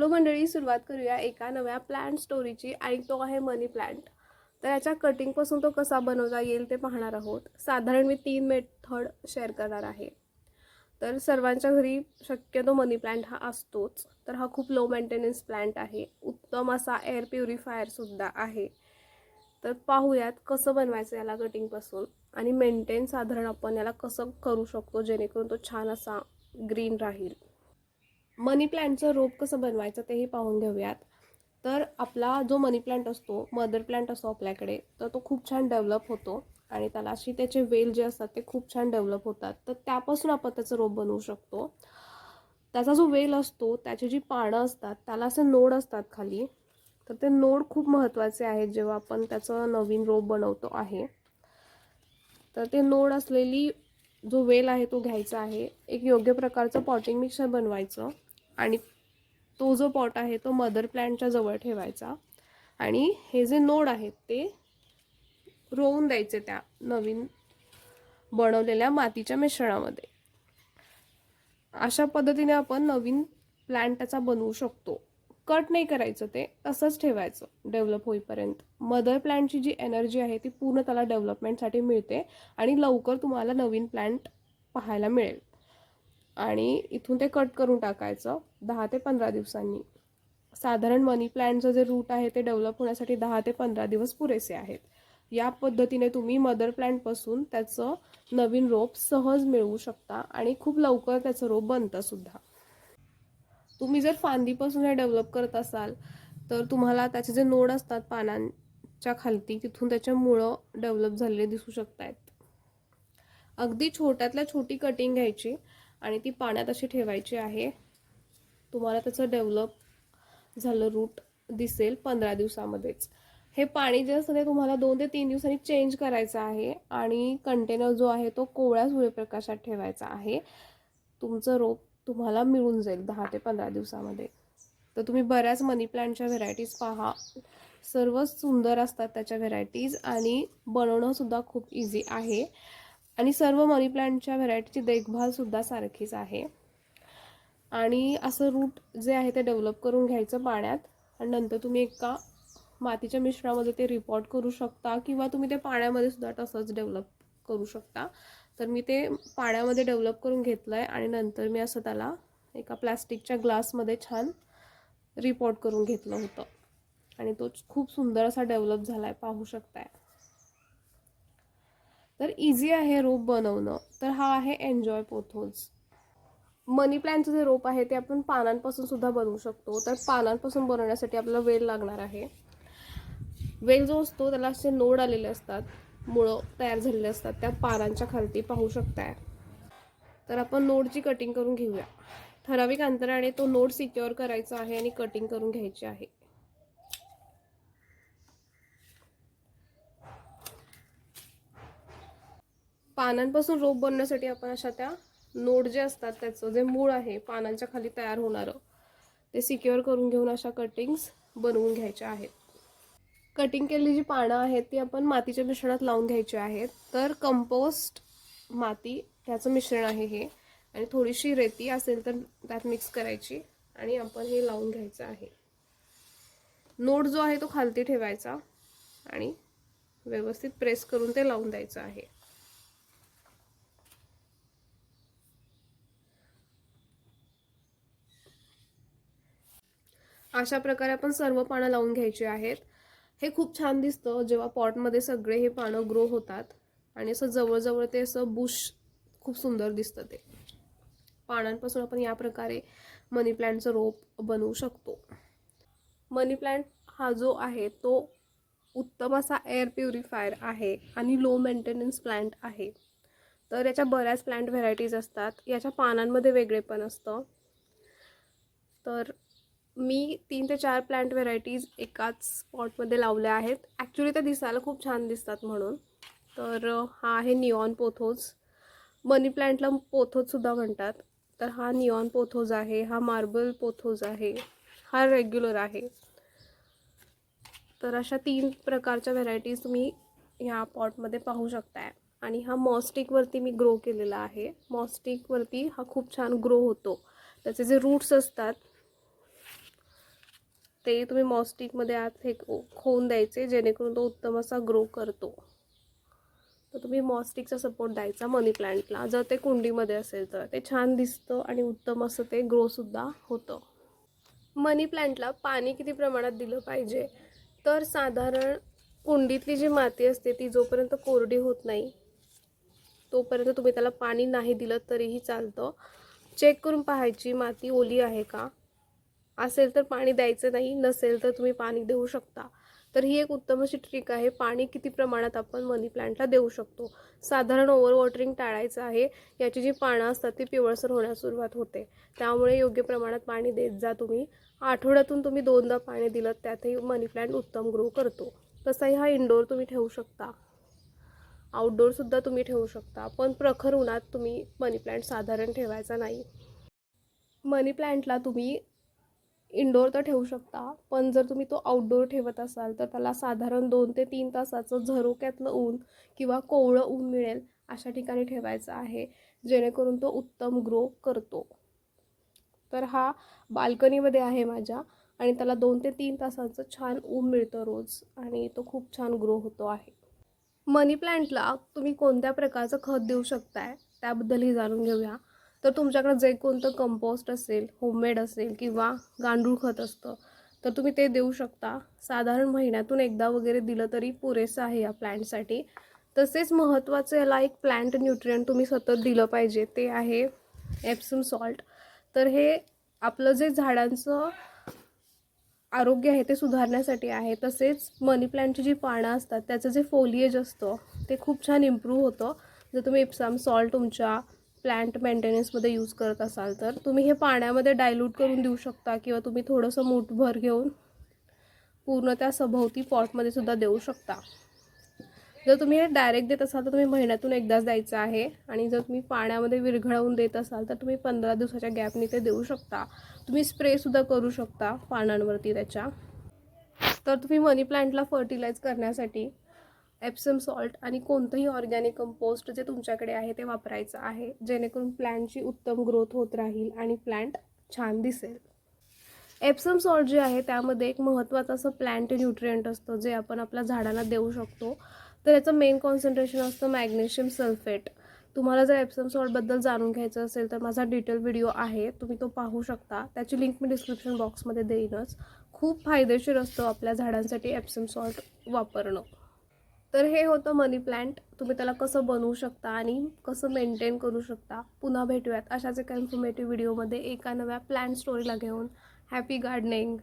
Hello मंडळी सुरुवात करूया एका नव्या प्लांट स्टोरीची आणि तो आहे मनी प्लांट तर याच्या कटिंगपासून तो कसा बनवता येईल ते पाहणार आहोत. साधारण मी तीन मेथड शेअर करणार आहे. तर सर्वांच्या घरी शक्यतो मनी प्लांट हा असतोच. तर हा खूप लो मेंटेनन्स प्लांट आहे. उत्तम असा एअर प्युरिफायरसुद्धा आहे. तर पाहूयात कसं बनवायचं याला कटिंगपासून आणि मेंटेन साधारण आपण याला कसं करू शकतो जेणेकरून तो छान असा ग्रीन राहील. मनी प्लांटचं रोप कसं बनवायचं तेही पाहून घेऊयात. तर आपला जो मनी प्लांट असतो मदर प्लांट असतो आपल्याकडे तर तो खूप छान डेव्हलप होतो आणि त्याला अशी त्याचे वेल जे असतात ते खूप छान डेव्हलप होतात. तर त्यापासून आपण त्याचं रोप बनवू शकतो. त्याचा जो वेल असतो त्याची जी पानं असतात त्याला असे नोड असतात खाली. तर ते नोड खूप महत्त्वाचे आहेत जेव्हा आपण त्याचं नवीन रोप बनवतो आहे. तर ते नोड असलेली जो वेल आहे तो घ्यायचा आहे. एक योग्य प्रकारचं पॉटिंग मिक्सर बनवायचं. आणि तो जो पॉट आहे तो मदर प्लॅन्टच्या जवळ ठेवायचा. आणि हे जे नोड आहेत ते रोवून द्यायचे त्या नवीन बनवलेल्या मातीच्या मिश्रणामध्ये. अशा पद्धतीने आपण नवीन प्लॅन्ट त्याचा बनवू शकतो. कट नाही करायचं ते तसंच ठेवायचं डेव्हलप होईपर्यंत. मदर प्लॅन्टची जी एनर्जी आहे ती पूर्ण त्याला डेव्हलपमेंटसाठी मिळते आणि लवकर तुम्हाला नवीन प्लॅन्ट पाहायला मिळेल. आणि इथून ते कट करून टाकायचं दहा ते पंधरा दिवसांनी. साधारण मनी प्लॅन्टचं जे रूट आहे ते डेव्हलप होण्यासाठी दहा ते पंधरा दिवस पुरेसे आहेत. या पद्धतीने तुम्ही मदर प्लॅन्टपासून त्याचं नवीन रोप सहज मिळवू शकता आणि खूप लवकर त्याचं रोप बनतं सुद्धा. तुम्ही जर फांदीपासून हे डेव्हलप करत असाल तर तुम्हाला त्याचे जे नोड असतात पानांच्या खालती तिथून त्याच्या मुळं डेव्हलप झालेले दिसू शकत आहेत अगदी छोट्यातल्या छोटी कटिंग घ्यायची. आणि ती पाण्यात अशी ठेवायची आहे. तुम्हाला त्याचं डेव्हलप झालं रूट दिसेल पंधरा दिवसामध्येच. हे पाणी जे असतं ते तुम्हाला दोन ते तीन दिवसांनी चेंज करायचं आहे आणि कंटेनर जो आहे तो कोवळ्या सूर्यप्रकाशात ठेवायचा आहे. तुमचं रोप तुम्हाला मिळून जाईल दहा ते पंधरा दिवसामध्ये. तर तुम्ही बऱ्याच मनी प्लांटच्या व्हेरायटीज पहा. सर्वच सुंदर असतात त्याच्या व्हेरायटीज आणि बनवणंसुद्धा खूप इझी आहे. आणि सर्व मनी प्लांटच्या व्हरायटीची देखभालसुद्धा सारखीच आहे. आणि असं रूट जे आहे ते डेव्हलप करून घ्यायचं पाण्यात. आणि नंतर तुम्ही एका मातीच्या मिश्रणामध्ये ते रिपोर्ट करू शकता किंवा तुम्ही ते पाण्यामध्ये सुद्धा तसंच डेव्हलप करू शकता. तर मी ते पाण्यामध्ये डेव्हलप करून घेतलं आहे आणि नंतर मी असं त्याला एका प्लॅस्टिकच्या ग्लासमध्ये छान रिपोर्ट करून घेतलं होतं. आणि तो खूप सुंदर असा डेव्हलप झाला आहे पाहू शकताय. तर इझी आहे रोप बनवणं. तर हा आहे एन्जॉय पोथोज मनी प्लॅनचं जे रोप आहे ते आपण पानांपासून सुद्धा बनवू शकतो. तर पानांपासून बनवण्यासाठी आपल्याला वेल लागणार आहे. वेल जो असतो त्याला असे नोड आलेले असतात. मुळं तयार झालेले असतात. त्या पानांच्या खालती पाहू शकताय. तर आपण नोडची कटिंग करून घेऊया. ठराविक अंतराने तो नोड सिक्युअर करायचा आहे आणि कटिंग करून घ्यायची आहे. पानांपासून रोप बनवण्यासाठी आपण अशा त्या नोड जे असतात त्याचं जे मूळ आहे पानांच्या खाली तयार होणारं ते सिक्युअर करून घेऊन अशा कटिंग्स बनवून घ्यायच्या आहेत. कटिंग केलेली जी पानं आहेत ती आपण मातीच्या मिश्रणात लावून घ्यायची आहेत. तर कंपोस्ट माती ह्याचं मिश्रण आहे हे. आणि थोडीशी रेती असेल तर त्यात मिक्स करायची आणि आपण हे लावून घ्यायचं आहे. नोड जो आहे तो खालती ठेवायचा आणि व्यवस्थित प्रेस करून ते लावून द्यायचं आहे. अशा प्रकारे आपण सर्व पानं लावून घ्यायची आहेत. हे खूप छान दिसतं जेव्हा पॉटमध्ये सगळे हे पानं ग्रो होतात आणि असं जवळजवळ ते असं बुश खूप सुंदर दिसतं ते. पानांपासून आपण या प्रकारे मनी प्लांटचं रोप बनवू शकतो. मनी प्लांट हा जो आहे तो उत्तम असा एअर प्युरिफायर आहे आणि लो मेंटेनन्स प्लांट आहे. तर याच्या बऱ्याच प्लांट व्हेरायटीज असतात. याच्या पानांमध्ये वेगळे पण असतं. तर मी तीन ते चार प्लांट व्हेरायटीज एकाच स्पॉटमध्ये लावल्या आहेत. ॲक्च्युली त्या दिसायला खूप छान दिसतात म्हणून. तर हा आहे निऑन पोथोज मनी प्लांटला पोथोजसुद्धा म्हणतात. तर हा निऑन पोथोज आहे हा मार्बल पोथोज आहे हा रेग्युलर आहे. तर अशा तीन प्रकारच्या व्हेरायटीज तुम्ही ह्या पॉटमध्ये पाहू शकताय. आणि हा मॉस्टिकवरती मी ग्रो केलेला आहे. मॉस्टिकवरती हा खूप छान ग्रो होतो. त्याचे जे रूट्स असतात ते तुम्ही मॉस्टिकमध्ये आत हे खोवून द्यायचे जेणेकरून तो उत्तम असा ग्रो करतो. तर तुम्ही मॉस्टिकचा सपोर्ट द्यायचा मनी प्लांटला जर ते कुंडीमध्ये असेल तर. ते छान दिसतं आणि उत्तम असं ते ग्रोसुद्धा होतं. मनी प्लांटला पाणी किती प्रमाणात दिलं पाहिजे? तर साधारण कुंडीतली जी माती असते ती जोपर्यंत कोरडी होत नाही तोपर्यंत तुम्ही त्याला पाणी नाही दिलं तरीही चालतं. चेक करून पाहायची माती ओली आहे का? असेल तर पाणी द्यायचं नाही नसेल तर तुम्ही पाणी देऊ शकता. तर ही एक उत्तम अशी ट्रिक आहे पाणी किती प्रमाणात आपण मनी प्लांटला देऊ शकतो. साधारण ओव्हर वॉटरिंग टाळायचं आहे याची जी पानं असतात ती पिवळसर होण्यास सुरुवात होते. त्यामुळे योग्य प्रमाणात पाणी देत जा तुम्ही. आठवड्यातून तुम्ही दोनदा पाणी दिलं त्यातही मनी प्लांट उत्तम ग्रो करतो. तसाही हा इनडोअर तुम्ही ठेवू शकता. आउटडोअरसुद्धा तुम्ही ठेवू शकता पण प्रखर उन्हात तुम्ही मनी प्लांट साधारण ठेवायचा नाही. मनी प्लांटला तुम्ही इनडोअर तर ठेवू शकता पण जर तुम्ही तो आउटडोअर ठेवत असाल तर त्याला साधारण दोन ते तीन तासाचं झरोक्यातलं ऊन किंवा कोवळं ऊन मिळेल अशा ठिकाणी ठेवायचं आहे जेणेकरून तो उत्तम ग्रो करतो. तर हा बाल्कनीमध्ये आहे माझ्या आणि त्याला दोन ते तीन तासाचं छान ऊन मिळतं रोज आणि तो खूप छान ग्रो होतो आहे. मनी प्लांटला तुम्ही कोणत्या प्रकारचं खत देऊ शकताय त्याबद्दलही जाणून घेऊया. तर तुमच्याकडे जे कोणतं कंपोस्ट असेल होममेड असेल किंवा गांडूळ खत असतं तर तुम्ही ते देऊ शकता. साधारण महिन्यातून एकदा वगैरे दिलं तरी पुरेसं आहे या प्लॅन्टसाठी तसेच महत्त्वाचं याला एक प्लॅन्ट न्यूट्रियन तुम्ही सतत दिलं पाहिजे ते आहे एप्सम सॉल्ट तर हे आपलं जे झाडांचं आरोग्य आहे ते सुधारण्यासाठी आहे. तसेच मनी प्लॅन्टची जी पानं असतात त्याचं जे फोलिएज असतं ते खूप छान इम्प्रूव्ह होतं. जर तुम्ही इप्साम सॉल्ट तुमच्या प्लांट मेंटेनन्समध्ये यूज करत असाल तर. तुम्ही हे पाण्यामध्ये डायल्यूट करून देऊ शकता किंवा तुम्ही थोडंसं मूठभर घेऊन पूर्ण त्या सभोवती पॉटमध्ये सुद्धा देऊ शकता. जर तुम्ही हे डायरेक्ट देत असाल तर तुम्ही महिन्यातून एकदाच द्यायचं आहे. आणि जर तुम्ही पाण्यामध्ये विरघळवून देत असाल तर तुम्ही पंधरा दिवसाच्या गॅपने ते देऊ शकता. तुम्ही स्प्रेसुद्धा करू शकता पानांवरती त्याच्या. तर तुम्ही मनी प्लांटला फर्टिलाइज करण्यासाठी एप्सम सॉल्ट आणि कोणतंही ऑर्गॅनिक कंपोस्ट जे तुमच्याकडे आहे ते वापरायचं आहे. जेणेकरून प्लॅन्टची उत्तम ग्रोथ होत राहील आणि प्लॅन्ट छान दिसेल. एप्सम सॉल्ट जे आहे त्यामध्ये एक महत्त्वाचं असं प्लॅन्ट न्यूट्रियंट असतं जे आपण आपल्या झाडांना देऊ शकतो. तर याचं मेन कॉन्सन्ट्रेशन असतं मॅग्नेशियम सल्फेट तुम्हाला जर एप्सम सॉल्टबद्दल जाणून घ्यायचं असेल तर माझा डिटेल व्हिडिओ आहे. तुम्ही तो पाहू शकता. त्याची लिंक मी डिस्क्रिप्शन बॉक्समध्ये देईनच. खूप फायदेशीर असतं आपल्या झाडांसाठी एप्सम सॉल्ट वापरणं. तर हे होतं मनी प्लॅन्ट तुम्ही त्याला कसं बनवू शकता आणि कसं मेंटेन करू शकता पुन्हा भेटूयात अशाच एका इन्फॉर्मेटिव्ह व्हिडिओमध्ये एका नव्या प्लॅन स्टोरीला घेऊन. Happy gardening